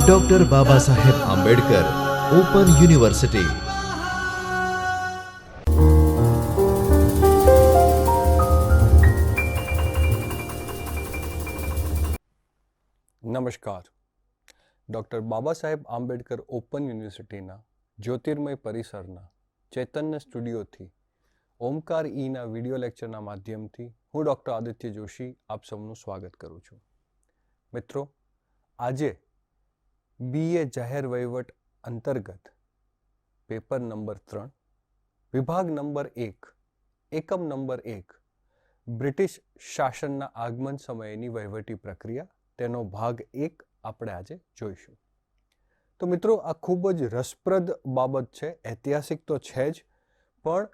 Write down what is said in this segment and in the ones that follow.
Doctor Baba Saheb Ambedkar open university નમસ્કાર. Doctor Baba Saheb Ambedkar open યુનિવર્સિટીના જ્યોતિર્મય પરિસરના ચૈતન્ય સ્ટુડિયોથી ઓમકાર ઈના વીડિયો લેક્ચરના માધ્યમથી હું ડૉક્ટર આદિત્ય જોશી આપ સૌનું સ્વાગત કરું છું. મિત્રો, આજે બીએ જાહેર વહીવટ અંતર્ગત પેપર નંબર ત્રણ, વિભાગ નંબર એક, એકમ નંબર એક, બ્રિટિશ શાસનના આગમન સમયની વહીવટી પ્રક્રિયા, તેનો ભાગ એક આપણે આજે જોઈશું. તો મિત્રો, આ ખૂબ જ રસપ્રદ બાબત છે, ઐતિહાસિક તો છે જ, પણ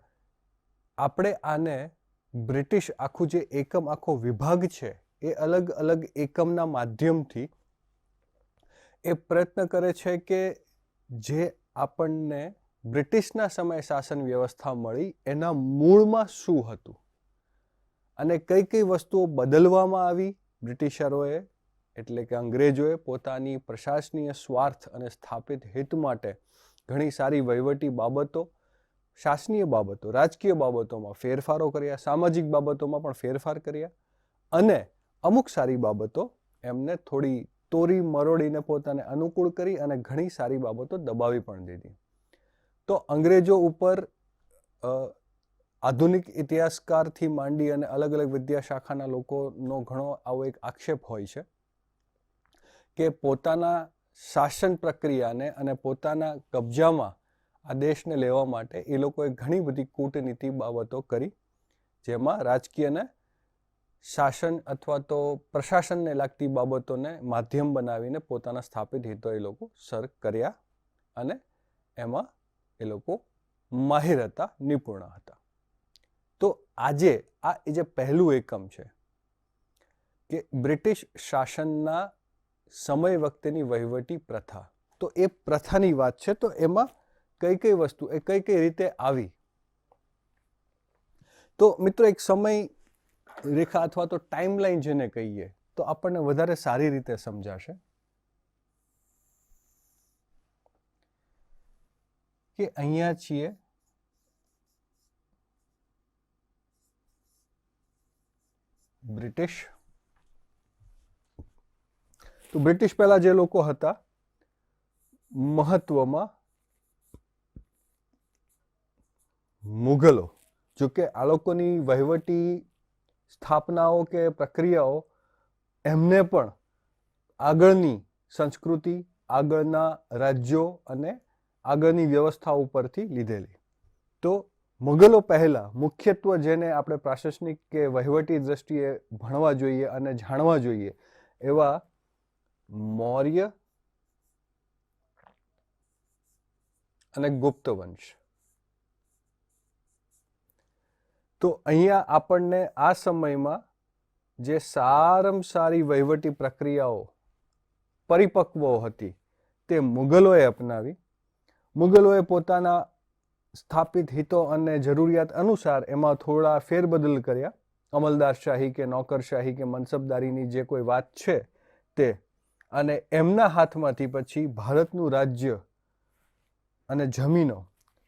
આપણે આને બ્રિટિશ આખું જે એકમ, આખો વિભાગ છે એ અલગ અલગ એકમના માધ્યમથી એ પ્રયત્ન કરે છે કે જે આપણને બ્રિટિશના સમયે શાસન વ્યવસ્થા મળી એના મૂળમાં શું હતું અને કઈ કઈ વસ્તુઓ બદલવામાં આવી બ્રિટિશરોએ એટલે કે અંગ્રેજોએ પોતાની પ્રશાસનીય સ્વાર્થ અને સ્થાપિત હિત માટે ઘણી સારી વહીવટી બાબતો, શાસનીય બાબતો, રાજકીય બાબતોમાં ફેરફારો કર્યા, સામાજિક બાબતોમાં પણ ફેરફાર કર્યા અને અમુક સારી બાબતો એમને થોડી તોરી મરોડીને પોતાને અનુકૂળ કરી અને ઘણી સારી બાબતો દબાવી પણ દીધી. તો અંગ્રેજો ઉપર આધુનિક ઇતિહાસકારથી માંડી અને અલગ અલગ વિદ્યા શાખાના લોકોનો ઘણો આવો એક આક્ષેપ હોય છે કે પોતાના શાસન પ્રક્રિયાને અને પોતાના કબજામાં આ દેશને લેવા માટે એ લોકોએ ઘણી બધી કૂટનીતિ બાબતો કરી, જેમાં રાજકીયને શાસન અથવા તો પ્રશાસનને લાગતી બાબતોને માધ્યમ બનાવીને પોતાના સ્થાપિત હિતો એ લોકો સર કર્યા અને એમાં એ લોકો માહિર હતા, નિપુણ હતા. તો આજે આ એ જે પહેલું એકમ છે કે બ્રિટિશ શાસનના સમય વખતેની વહીવટી પ્રથા, તો એ પ્રથાની વાત છે. તો એમાં કઈ કઈ વસ્તુ, એ કઈ કઈ રીતે આવી? તો મિત્રો એક સમય રેખા અથવા તો ટાઈમલાઈન જેને કહીએ, તો આપણને વધારે સારી રીતે સમજાશે. કે અહીંયા છીએ. બ્રિટિશ. તો બ્રિટિશ પહેલા જે લોકો હતા, મહત્વમાં મુઘલો. જોકે આ લોકોની વહીવટી સ્થાપનાઓ કે પ્રક્રિયાઓ એમને પણ આગળની સંસ્કૃતિ, આગળના રાજ્યો અને આગળની વ્યવસ્થા ઉપરથી લીધેલી. તો મુગલો પહેલાં મુખ્યત્વ જેને આપણે પ્રાશાસનિક કે વહીવટી દ્રષ્ટિએ ભણવા જોઈએ અને જાણવા જોઈએ એવા મૌર્ય અને ગુપ્ત વંશ. તો અહીંયા આપણને આ સમયમાં જે સારામાં સારી વહીવટી પ્રક્રિયાઓ પરિપક્વ હતી તે મુગલોએ અપનાવી. મુગલોએ પોતાના સ્થાપિત હિતો અને જરૂરિયાત અનુસાર એમાં થોડા ફેરબદલ કર્યા. અમલદારશાહી કે નોકરશાહી કે મનસબદારીની જે કોઈ વાત છે તે. અને એમના હાથમાંથી પછી ભારતનું રાજ્ય અને જમીનો.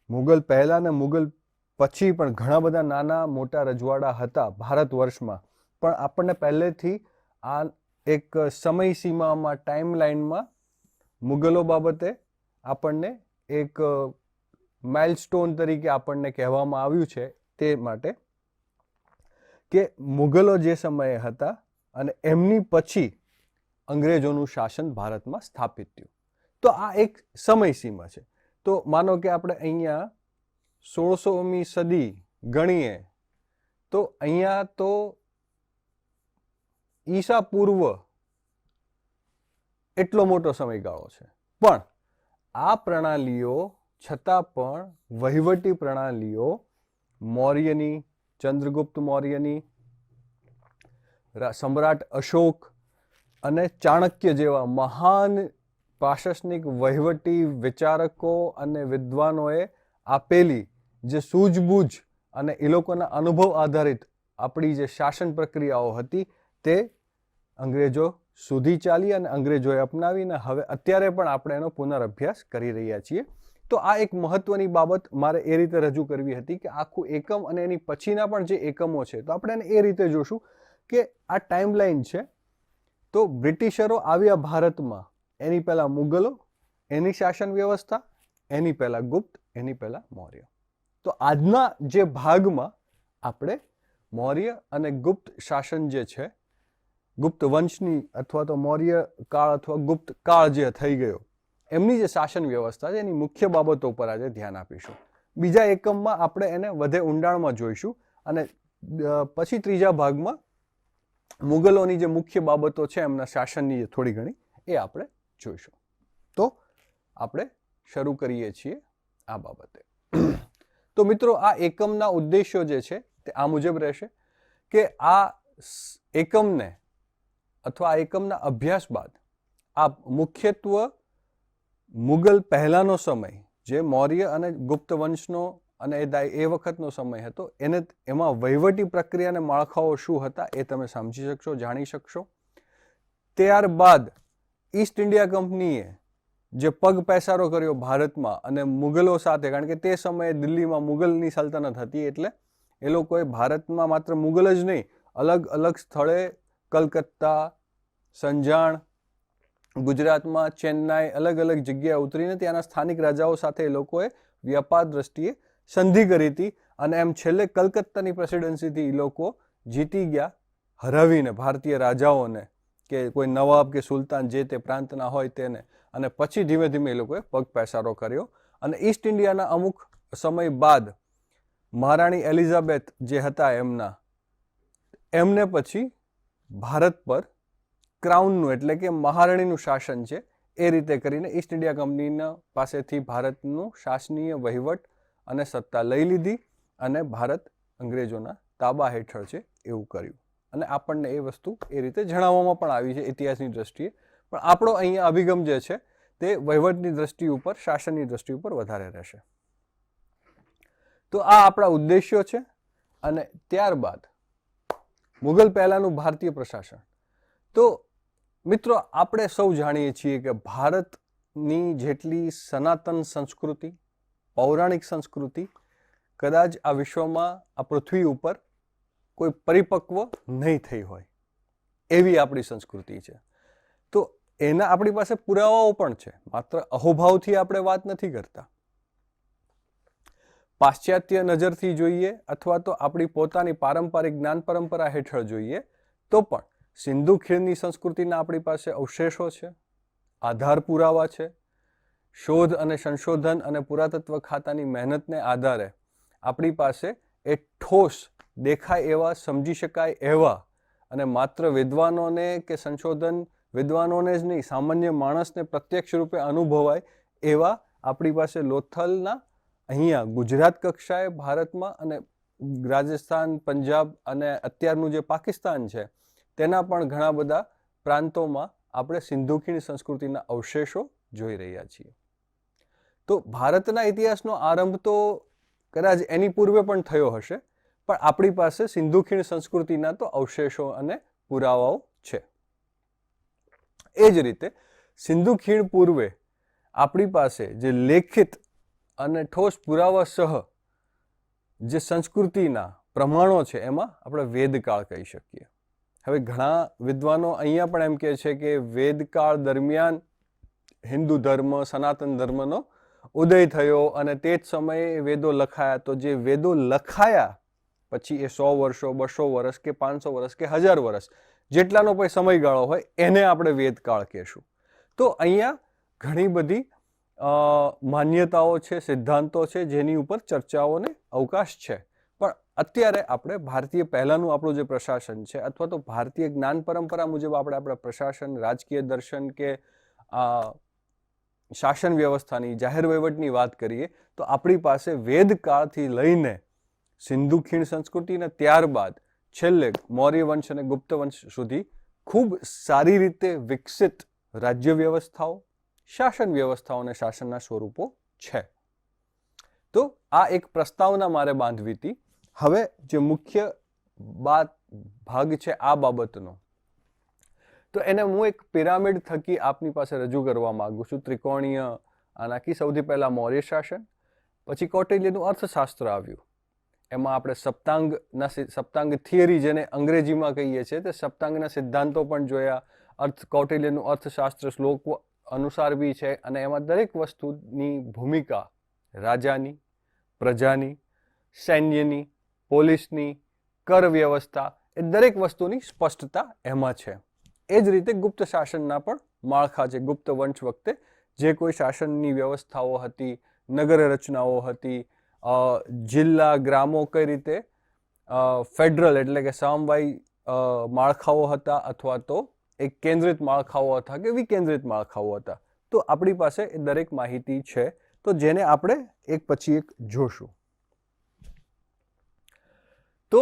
મુગલ પહેલા મુગલ પછી પણ ઘણા બધા નાના મોટા રજવાડા હતા ભારત વર્ષમાં. પણ આપણને પહેલેથી આ એક સમય સીમામાં ટાઈમ લાઈનમાં મુગલો બાબતે આપણને એક માઇલસ્ટોન તરીકે આપણને કહેવામાં આવ્યું છે તે માટે કે મુગલો જે સમયે હતા અને એમની પછી અંગ્રેજોનું શાસન ભારતમાં સ્થાપિત થયું. તો આ એક સમય સીમા છે. તો માનો કે આપણે અહીંયા સોળસોમી સદી ગણીએ, તો અહીંયા તો ઈસા પૂર્વ એટલો મોટો સમયગાળો છે. પણ આ પ્રણાલીઓ છતાં પણ વહીવટી પ્રણાલીઓ, મૌર્યની, ચંદ્રગુપ્ત મૌર્યની સમ્રાટ અશોક અને ચાણક્ય જેવા મહાન પ્રશાસનિક વહીવટી વિચારકો અને વિદ્વાનોએ આપેલી જે સૂઝબૂઝ અને એ લોકોના અનુભવ આધારિત આપણી જે શાસન પ્રક્રિયાઓ હતી તે અંગ્રેજો સુધી ચાલી અને અંગ્રેજોએ અપનાવીને હવે અત્યારે પણ આપણે એનો પુનરઅભ્યાસ કરી રહ્યા છીએ. તો આ એક મહત્વની બાબત મારે એ રીતે રજૂ કરવી હતી કે આખું એકમ અને એની પછીના પણ જે એકમો છે, તો આપણે એને એ રીતે જોશું કે આ ટાઈમલાઈન છે, તો બ્રિટિશરો આવ્યા ભારતમાં. એની પહેલાં મુગલો, એની શાસન વ્યવસ્થા, એની પહેલાં ગુપ્ત, એની પહેલાં મૌર્ય. તો આજના જે ભાગમાં આપણે મૌર્ય અને ગુપ્ત શાસન જે છે, ગુપ્ત વંશની અથવા તો મૌર્ય કાળ અથવા ગુપ્ત કાળ જે થઈ ગયો, એમની જે શાસન વ્યવસ્થા છે, એની મુખ્ય બાબતો પર આજે ધ્યાન આપીશું. બીજા એકમમાં આપણે એને વધે ઊંડાણમાં જોઈશું અને પછી ત્રીજા ભાગમાં મુગલોની જે મુખ્ય બાબતો છે, એમના શાસનની જે થોડી ઘણી, એ આપણે જોઈશું. તો આપણે શરૂ કરીએ છીએ આ બાબતે. તો મિત્રો આ એકમના ઉદ્દેશ્યો જે છે તે આ મુજબ રહેશે કે આ એકમને અથવા આ એકમના અભ્યાસ બાદ આ મુખ્યત્વ મુગલ પહેલાંનો સમય જે મૌર્ય અને ગુપ્ત વંશનો અને એ દાય એ વખતનો સમય હતો એને એમાં વહીવટી પ્રક્રિયાને માળખાઓ શું હતા એ તમે સમજી શકશો, જાણી શકશો. ત્યારબાદ ઈસ્ટ ઇન્ડિયા કંપનીએ જે પગ પેસારો કર્યો ભારતમાં અને મુગલો સાથે, કારણ કે તે સમયે દિલ્હીમાં મુગલની સલ્તનત હતી એટલે એ લોકોએ ભારતમાં માત્ર મુગલ જ નહીં, અલગ અલગ સ્થળે કલકત્તા, સંજાણ, ગુજરાતમાં ચેન્નાઈ અલગ અલગ જગ્યાએ ઉતરીને ત્યાંના સ્થાનિક રાજાઓ સાથે એ લોકોએ વ્યાપાર દ્રષ્ટિએ સંધિ કરી હતી અને એમ છેલ્લે કલકત્તાની પ્રેસિડેન્સીથી એ લોકો જીતી ગયા હરાવીને ભારતીય રાજાઓને, કે કોઈ નવાબ કે સુલતાન જે તે પ્રાંતના હોય તેને. અને પછી ધીમે ધીમે એ લોકોએ પગ પેસારો કર્યો. અને ઈસ્ટ ઇન્ડિયાના અમુક સમય બાદ મહારાણી એલિઝાબેથ જે હતા એમના, એમને પછી ભારત પર ક્રાઉનનું એટલે કે મહારાણીનું શાસન છે એ રીતે કરીને ઈસ્ટ ઇન્ડિયા કંપનીના પાસેથી ભારતનું શાસનીય વહીવટ અને સત્તા લઈ લીધી અને ભારત અંગ્રેજોના તાબા હેઠળ છે એવું કર્યું. અને આપણને એ વસ્તુ એ રીતે જણાવવામાં પણ આવી છે ઇતિહાસની દ્રષ્ટિએ. પણ આપણો અહીંયા અભિગમ જે છે, તે વહીવટની દ્રષ્ટિ ઉપર, શાસનની દ્રષ્ટિ ઉપર વધારે રહેશે. તો આ આપણા ઉદ્દેશ્યો છે અને ત્યારબાદ મુગલ પહેલાંનું ભારતીય પ્રશાસન. તો મિત્રો, આપણે સૌ જાણીએ છીએ કે ભારતની જેટલી સનાતન સંસ્કૃતિ, પૌરાણિક સંસ્કૃતિ, કદાચ આ વિશ્વમાં આ પૃથ્વી ઉપર કોઈ પરિપક્વ નહીં થઈ હોય, એવી આપણી સંસ્કૃતિ છે. તો એના આપણી પાસે પુરાવાઓ પણ છે. માત્ર અહોભાવથી આપણે વાત નથી કરતા. પાશ્ચાત્ય નજરથી જોઈએ અથવા તો આપણી પોતાની પારંપરિક જ્ઞાન પરંપરા હેઠળ જોઈએ, તો પણ સિંધુ ખીણની સંસ્કૃતિના આપણી પાસે અવશેષો છે, આધાર પુરાવા છે, શોધ અને સંશોધન અને પુરાતત્વ ખાતાની મહેનતને આધારે આપણી પાસે એ ઠોસ દેખાય એવા, સમજી શકાય એવા અને માત્ર વિદ્વાનોને કે સંશોધન વિદ્વાનોને જ નહીં, સામાન્ય માણસને પ્રત્યક્ષ રૂપે અનુભવાય એવા આપણી પાસે લોથલના અહીંયા ગુજરાત કક્ષાએ ભારતમાં અને રાજસ્થાન, પંજાબ અને અત્યારનું જે પાકિસ્તાન છે, તેના પણ ઘણા બધા પ્રાંતોમાં આપણે સિંધુખીણ સંસ્કૃતિના અવશેષો જોઈ રહ્યા છીએ. તો ભારતના ઇતિહાસનો આરંભ તો કદાચ એની પૂર્વે પણ થયો હશે, પણ આપણી પાસે સિંધુ ખીણ સંસ્કૃતિના તો અવશેષો અને પુરાવાઓ એ જ રીતે સિંધુ ખીણ પૂર્વે આપણી પાસે જે લેખિત અને ઠોસ પુરાવા સહ જે સંસ્કૃતિના પ્રમાણો છે, એમાં આપણે વેદકાળ કહી શકીએ. હવે ઘણા વિદ્વાનો અહીંયા પણ એમ કહે છે કે વેદકાળ દરમિયાન હિન્દુ ધર્મ, સનાતન ધર્મનો ઉદય થયો અને તે જ સમયે વેદો લખાયા. તો જે વેદો લખાયા પછી એ સો વર્ષો, બસો વર્ષ કે પાંચસો વર્ષ કે હજાર વર્ષ જેટલાનો કોઈ સમયગાળો હોય, એને આપણે વેદકાળ કહેશું. તો અહીંયા ઘણી બધી માન્યતાઓ છે, સિદ્ધાંતો છે, જેની ઉપર ચર્ચાઓને અવકાશ છે. પણ અત્યારે આપણે ભારતીય પહેલાંનું આપણું જે પ્રશાસન છે, અથવા તો ભારતીય જ્ઞાન પરંપરા મુજબ આપણે આપણા પ્રશાસન, રાજકીય દર્શન કે શાસન વ્યવસ્થાની, જાહેર વહીવટની વાત કરીએ, તો આપણી પાસે વેદકાળથી લઈને સિંધુ ખીણ સંસ્કૃતિ અને ત્યારબાદ છેલ્લે મૌર્ય વંશ અને ગુપ્ત વંશ સુધી ખૂબ સારી રીતે વિકસિત રાજ્ય વ્યવસ્થાઓ, શાસન વ્યવસ્થાઓ અને શાસનના સ્વરૂપો છે. તો આ એક પ્રસ્તાવના મારે બાંધવી હતી. હવે જે મુખ્ય બાત, ભાગ છે આ બાબતનો, તો એને હું એક પિરામિડ થકી આપની પાસે રજૂ કરવા માગું છું. ત્રિકોણીય, આનાથી સૌથી પહેલાં મૌર્ય શાસન, પછી કૌટિલ્યનું અર્થશાસ્ત્ર આવ્યું. એમાં આપણે સપ્તાંગના સપ્તાંગ થિયરી જેને અંગ્રેજીમાં કહીએ છીએ, તે સપ્તાંગના સિદ્ધાંતો પણ જોયા. અર્થ, કૌટિલ્યનું અર્થશાસ્ત્ર શ્લોક અનુસાર બી છે અને એમાં દરેક વસ્તુની ભૂમિકા રાજાની, પ્રજાની, સૈન્યની, પોલીસની, કર વ્યવસ્થા એ દરેક વસ્તુની સ્પષ્ટતા એમાં છે. એ જ રીતે ગુપ્ત શાસનના પણ માળખા છે. ગુપ્ત વંશ વખતે જે કોઈ શાસનની વ્યવસ્થાઓ હતી, નગર રચનાઓ હતી જિલ્લા, ગ્રામો કઈ રીતે? ફેડરલ એટલે કે સમવાય માળખાઓ હતા અથવા તો એક કેન્દ્રિત માળખાઓ હતા કે વિકેન્દ્રિત માળખાઓ હતા? તો આપણી પાસે એ દરેક માહિતી છે. તો જેને આપણે એક પછી એક જોશું. તો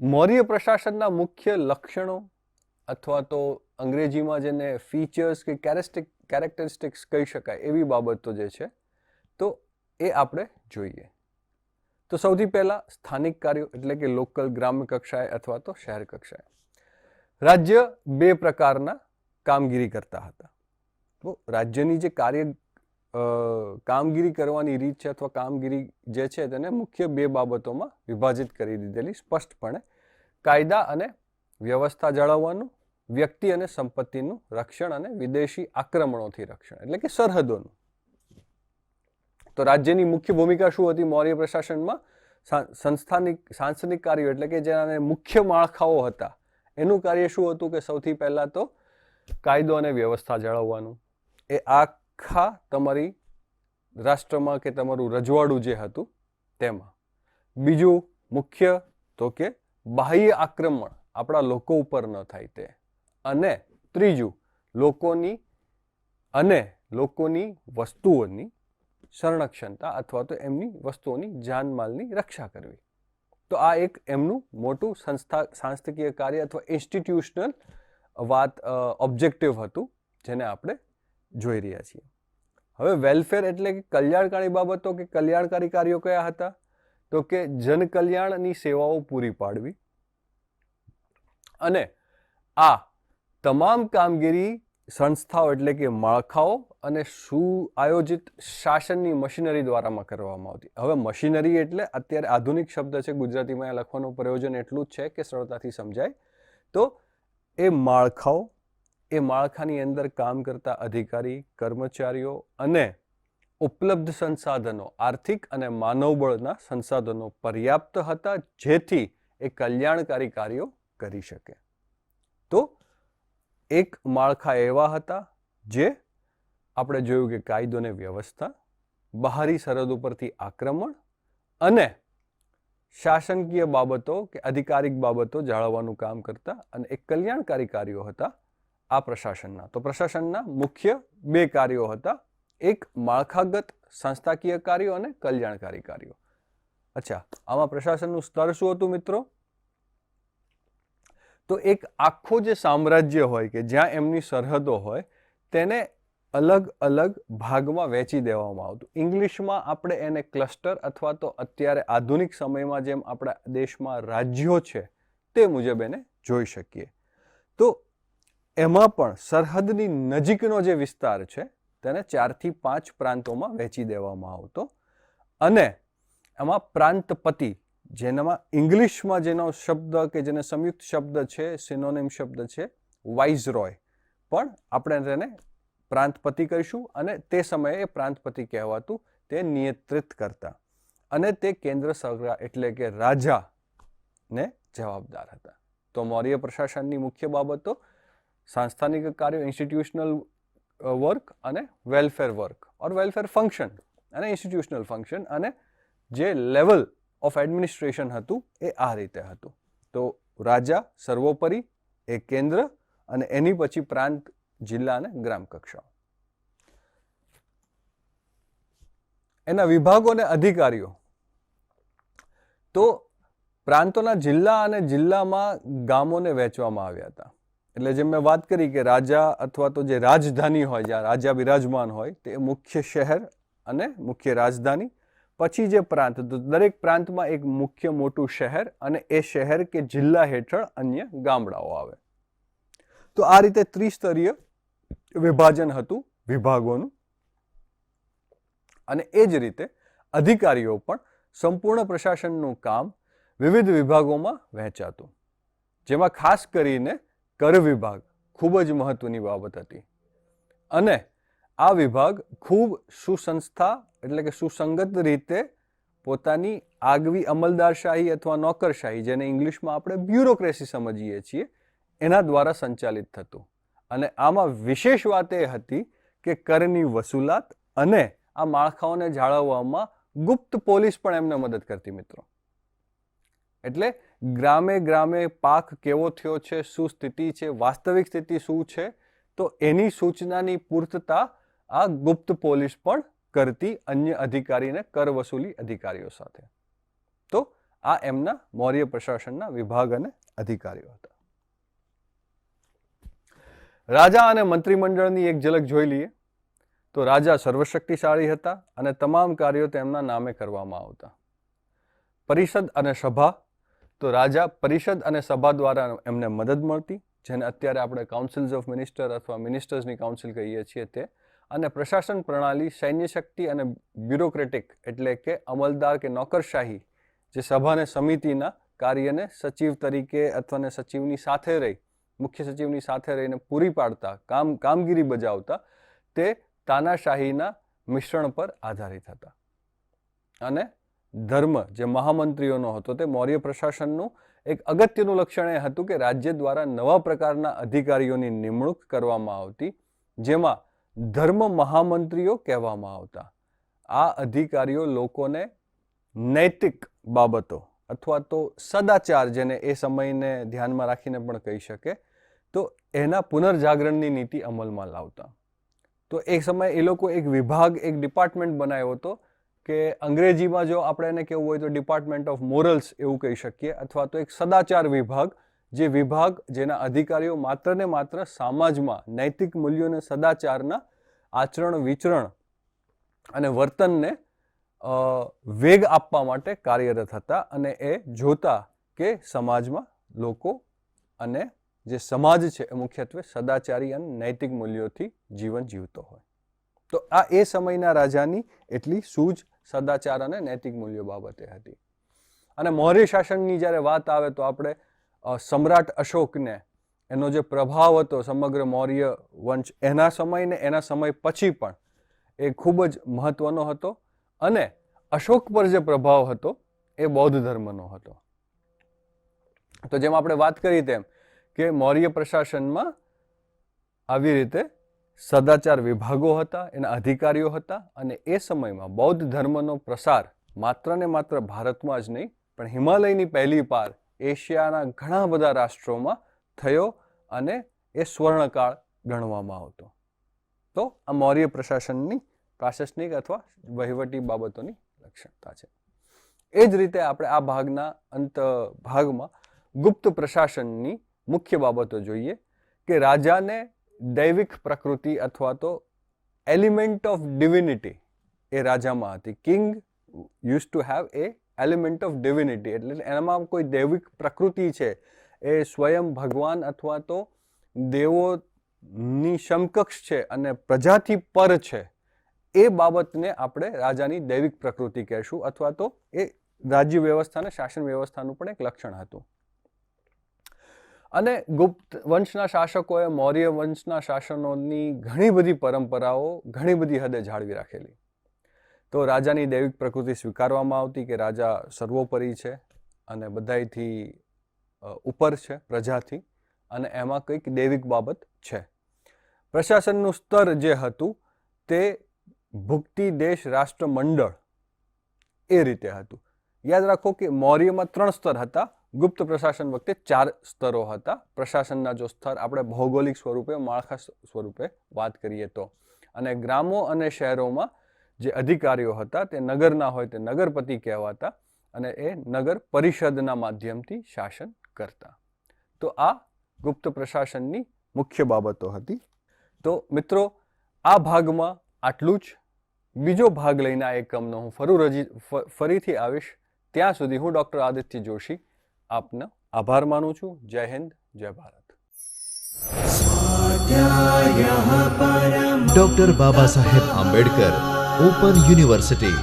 મૌર્ય પ્રશાસનના મુખ્ય લક્ષણો અથવા તો અંગ્રેજીમાં જેને ફીચર્સ કે કેરેસ્ટિક કેરેક્ટરિસ્ટિક્સ કહી શકાય એવી બાબતો જે છે, તો એ આપણે જોઈએ. તો સૌથી પહેલાં સ્થાનિક કાર્યો એટલે કે લોકલ ગ્રામ્ય કક્ષાએ અથવા તો શહેર કક્ષાએ. રાજ્ય બે પ્રકારના કામગીરી કરતા હતા. તો રાજ્યની જે કાર્ય કામગીરી કરવાની રીત છે અથવા કામગીરી જે છે તેને મુખ્ય બે બાબતોમાં વિભાજિત કરી દીધેલી સ્પષ્ટપણે કાયદા અને વ્યવસ્થા જાળવવાનું, વ્યક્તિ અને સંપત્તિનું રક્ષણ અને વિદેશી આક્રમણોથી રક્ષણ એટલે કે સરહદોનું. તો રાજ્યની મુખ્ય ભૂમિકા શું હતી મૌર્ય પ્રશાસનમાં? સંસ્થાનિક સાંસનિક કાર્યો એટલે કે જેના મુખ્ય માળખાઓ હતા. એનું કાર્ય શું હતું કે સૌથી પહેલાં તો કાયદો અને વ્યવસ્થા જાળવવાનું. એ આખા તમારી રાષ્ટ્રમાં કે તમારું રજવાડું જે હતું તેમાં. બીજું મુખ્ય તો કે બાહ્ય આક્રમણ આપણા લોકો ઉપર ન થાય તે. અને ત્રીજું, લોકોની અને લોકોની વસ્તુઓની સંરક્ષણતા અથવા તો એમની વસ્તુઓની જાનમાલની રક્ષા કરવી. તો આ એક એમનું મોટું સંસ્થા, સાંસ્થિકીય કાર્ય અથવા ઇન્સ્ટિટ્યુશનલ વાત ઓબ્જેક્ટિવ હતું જેને આપણે જોઈ રહ્યા છીએ. હવે વેલફેર એટલે કે કલ્યાણકારી બાબતો કે કલ્યાણકારી કાર્યો કયા હતા? તો કે જનકલ્યાણની સેવાઓ પૂરી પાડવી. અને આ તમામ કામગીરી સંસ્થાઓ એટલે કે માળખાઓ અને સુઆયોજિત શાસનની મશીનરી દ્વારામાં કરવામાં આવતી? હવે મશીનરી એટલે અત્યારે આધુનિક શબ્દ છે, ગુજરાતીમાં એ લખવાનું પ્રયોજન એટલું જ છે કે સરળતાથી સમજાય. તો એ માળખાઓ, એ માળખાની અંદર કામ કરતા અધિકારી, કર્મચારીઓ અને ઉપલબ્ધ સંસાધનો, આર્થિક અને માનવબળના સંસાધનો પર્યાપ્ત હતા જેથી એ કલ્યાણકારી કાર્યો કરી શકે. તો એક માળખા એવા હતા જે આપણે જોયું કે કાયદો અને વ્યવસ્થા, બહારી સરહદ ઉપરથી આક્રમણ અને શાસનકીય બાબતો કે અધિકારિક બાબતો જાળવવાનું કામ કરતા અને એક કલ્યાણકારી કાર્યો હતા આ પ્રશાસનના. તો પ્રશાસનના મુખ્ય બે કાર્યો હતા. એક માળખાગત સંસ્થાકીય કાર્યો અને કલ્યાણકારી કાર્યો. અચ્છા, આમાં પ્રશાસનનું સ્તર શું હતું મિત્રો? તો એક આખું જે સામ્રાજ્ય હોય કે જ્યાં એમની સરહદો હોય, તેને અલગ અલગ ભાગમાં વહેંચી દેવામાં આવતું. ઇંગ્લિશમાં આપણે એને ક્લસ્ટર અથવા તો અત્યારે આધુનિક સમયમાં જેમ આપણા દેશમાં રાજ્યો છે, તે મુજબ એને જોઈ શકીએ. તો એમાં પણ સરહદની નજીકનો જે વિસ્તાર છે, તેને ચારથી પાંચ પ્રાંતોમાં વહેંચી દેવામાં આવતો. અને એમાં પ્રાંતપતિ, જેનામાં ઇંગ્લિશમાં જેનો શબ્દ કે જેને સંયુક્ત શબ્દ છે, સિનોનિમ શબ્દ છે, વાઇઝરોય, પણ આપણે તેને પ્રાંતપતિ કહીશું અને તે સમયે એ પ્રાંતપતિ કહેવાતું તે નિયંત્રિત કરતા. અને તે કેન્દ્ર સરકાર એટલે કે રાજાને જવાબદાર હતા. તો મૌર્ય પ્રશાસનની મુખ્ય બાબતો, સાંસ્થાનિક કાર્યો ઇન્સ્ટિટ્યુશનલ વર્ક અને welfare work or welfare function અને ઇન્સ્ટિટ્યુશનલ ફંક્શન અને જે લેવલ ઓફ એડમિનિસ્ટ્રેશન હતું એ આ રીતે હતું. તો રાજા સર્વોપરી, એ કેન્દ્ર અને એની પછી પ્રાંત જિલ્લા અને ગ્રામ કક્ષાઓ. એના વિભાગો અને અધિકારીઓ. તો પ્રાંતોના જિલ્લા અને જિલ્લામાં ગામોને વહેંચવામાં આવ્યા હતા. એટલે જેમ મેં વાત કરી કે રાજા અથવા તો જે રાજધાની હોય, જ્યાં રાજા બિરાજમાન હોય, તે મુખ્ય શહેર અને મુખ્ય રાજધાની. પછી જે પ્રાંત, તો દરેક પ્રાંતમાં એક મુખ્ય મોટું શહેર અને એ શહેર કે જિલ્લા હેઠળ અન્ય ગામડાઓ આવે. તો આ રીતે ત્રિસ્તરીય વિભાજન હતું વિભાગોનું. અને એ જ રીતે અધિકારીઓ પણ સંપૂર્ણ પ્રશાસનનું કામ વિવિધ વિભાગોમાં વહેંચાતું. જેમાં ખાસ કરીને કર વિભાગ ખૂબ જ મહત્વની બાબત હતી. અને આ વિભાગ ખૂબ સુસંસ્થા એટલે કે સુસંગત રીતે પોતાની આગવી અમલદારશાહી અથવા નોકરશાહી, જેને ઇંગ્લિશમાં આપણે બ્યુરોક્રેસી સમજીએ છીએ, એના દ્વારા સંચાલિત થતું. અને આમાં વિશેષ વાત એ હતી કે કરની વસૂલાત અને આ માળખાઓને જાળવવામાં ગુપ્ત પોલીસ પણ એમને મદદ કરતી મિત્રો. એટલે ગ્રામે ગ્રામે પાક કેવો થયો છે, શું સ્થિતિ છે, વાસ્તવિક સ્થિતિ શું છે, તો એની સૂચનાની પૂર્તતા આ ગુપ્ત પોલીસ પણ કરતી અન્ય અધિકારીને કર વસૂલી અધિકારીઓ સાથે. તો આ એમના મૌર્ય પ્રશાસનના વિભાગ અને અધિકારીઓ હતા. રાજા અને મંત્રીમંડળની એક ઝલક જોઈ લઈએ. તો રાજા સર્વશક્તિશાળી હતા અને તમામ કાર્યો તેમના નામે કરવામાં આવતા. પરિષદ અને સભા. તો રાજા પરિષદ અને સભા દ્વારા એમને મદદ મળતી, જેને અત્યારે આપણે કાઉન્સિલ્સ ઓફ મિનિસ્ટર અથવા મિનિસ્ટર્સની કાઉન્સિલ કહીએ છીએ તે. અને પ્રશાસન પ્રણાલી સૈન્ય શક્તિ અને બ્યુરોક્રેટિક એટલે કે અમલદાર કે નોકરશાહી, જે સભા અને સમિતિના કાર્યને સચિવ તરીકે અથવા ને સચિવની સાથે રહી મુખ્ય સચિવની સાથે રહીને પૂરી પાડતા, કામ, કામગીરી બજાવતા, તે તાનાશાહીના મિશ્રણ પર આધારિત હતા. અને ધર્મ જે મહામંત્રીઓનો હતો તે મૌર્ય પ્રશાસનનું એક અગત્યનું લક્ષણ એ હતું કે રાજ્ય દ્વારા નવા પ્રકારના અધિકારીઓની નિમણૂક કરવામાં આવતી, જેમાં ધર્મ મહામંત્રીઓ કહેવામાં આવતા. આ અધિકારીઓ લોકોને નૈતિક બાબતો અથવા તો સદાચાર જેને એ સમયને ધ્યાનમાં રાખીને પણ કહી શકે તો એના પુનર્જાગરણની નીતિ અમલમાં લાવતા. તો એક સમયે એ લોકો એક વિભાગ, એક ડિપાર્ટમેન્ટ બનાવ્યો હતો કે અંગ્રેજીમાં જો આપણે એને કહેવું હોય તો ડિપાર્ટમેન્ટ ઓફ મોરલ્સ એવું કહી શકીએ, અથવા તો એક સદાચાર વિભાગ, જે વિભાગ જેના અધિકારીઓ માત્ર ને માત્ર સમાજમાં નૈતિક મૂલ્યોને સદાચારના આચરણ, વિચરણ અને વર્તનને વેગ આપવા માટે કાર્યરત હતા અને એ જોતા કે સમાજમાં લોકો અને જે સમાજ છે એ મુખ્યત્વે સદાચારી અને નૈતિક મૂલ્યોથી જીવન જીવતો હોય. તો આ એ સમયના રાજાની એટલી સૂઝ, સદાચાર અને નૈતિક મૂલ્યો બાબતે હતી. અને મૌર્ય શાસનની જ્યારે વાત આવે તો આપણે સમ્રાટ અશોકને એનો જે પ્રભાવ હતો સમગ્ર મૌર્ય વંશ, એના સમય ને એના સમય પછી પણ એ ખૂબ જ મહત્વનો હતો અને અશોક પર જે પ્રભાવ હતો એ બૌદ્ધ ધર્મનો હતો. તો જેમ આપણે વાત કરી તેમ કે મૌર્ય પ્રશાસનમાં આવી રીતે સદાચાર વિભાગો હતા, એના અધિકારીઓ હતા અને એ સમયમાં બૌદ્ધ ધર્મનો પ્રસાર માત્ર ને માત્ર ભારતમાં જ નહીં, પણ હિમાલયની પહેલી પાર એશિયાના ઘણા બધા રાષ્ટ્રોમાં થયો અને એ સ્વર્ણકાળ ગણવામાં આવતો. તો આ મૌર્ય પ્રશાસનની પ્રાશાસનિક અથવા વહીવટી બાબતોની લક્ષણતા છે. એ જ રીતે આપણે આ ભાગના અંત ભાગમાં ગુપ્ત પ્રશાસનની મુખ્ય બાબતો જોઈએ કે રાજાને દૈવિક પ્રકૃતિ અથવા તો એલિમેન્ટ ઓફ ડિવિનિટી એ રાજામાં હતી. King use to have a element of divinity એટલે એનામાં કોઈ દૈવિક પ્રકૃતિ છે એ સ્વયં ભગવાન અથવા તો દેવોની સમકક્ષ છે અને પ્રજાથી પર છે એ બાબતને આપણે રાજાની દૈવિક પ્રકૃતિ કહેશું અથવા તો એ રાજ્ય વ્યવસ્થાને શાસન વ્યવસ્થાનું પણ એક લક્ષણ હતું. અને ગુપ્ત વંશના શાસકોએ મૌર્ય વંશના શાસનોની ઘણી બધી પરંપરાઓ ઘણી બધી હદે જાળવી રાખેલી. તો રાજાની દૈવિક પ્રકૃતિ સ્વીકારવામાં આવતી કે રાજા સર્વોપરી છે અને બધાયથી ઉપર છે પ્રજાથી અને એમાં કંઈક દૈવિક બાબત છે. પ્રશાસનનું સ્તર જે હતું તે ભુક્તિ દેશ રાષ્ટ્રમંડળ એ રીતે હતું. યાદ રાખો કે મૌર્યમાં ત્રણ સ્તર હતા. ગુપ્ત પ્રશાસન વખતે ચાર સ્તરો હતા. પ્રશાસનના જો સ્તર આપણે ભૌગોલિક સ્વરૂપે, માળખા સ્વરૂપે વાત કરીએ તો. અને ગ્રામો અને શહેરોમાં જે અધિકારીઓ હતા તે નગરના હોય તે નગરપતિ કહેવાતા અને એ નગર પરિષદના માધ્યમથી શાસન કરતા. તો આ ગુપ્ત પ્રશાસનની મુખ્ય બાબતો હતી. તો મિત્રો, આ ભાગમાં આટલું જ. બીજો ભાગ લઈને આ એકમનો હું ફરું રજી ફરીથી આવીશ. ત્યાં સુધી હું ડૉક્ટર આદિત્ય જોશી આપનો આભાર માનું છું. જય હિન્દ જય Bharat. Doctor Baba Saheb Ambedkar open university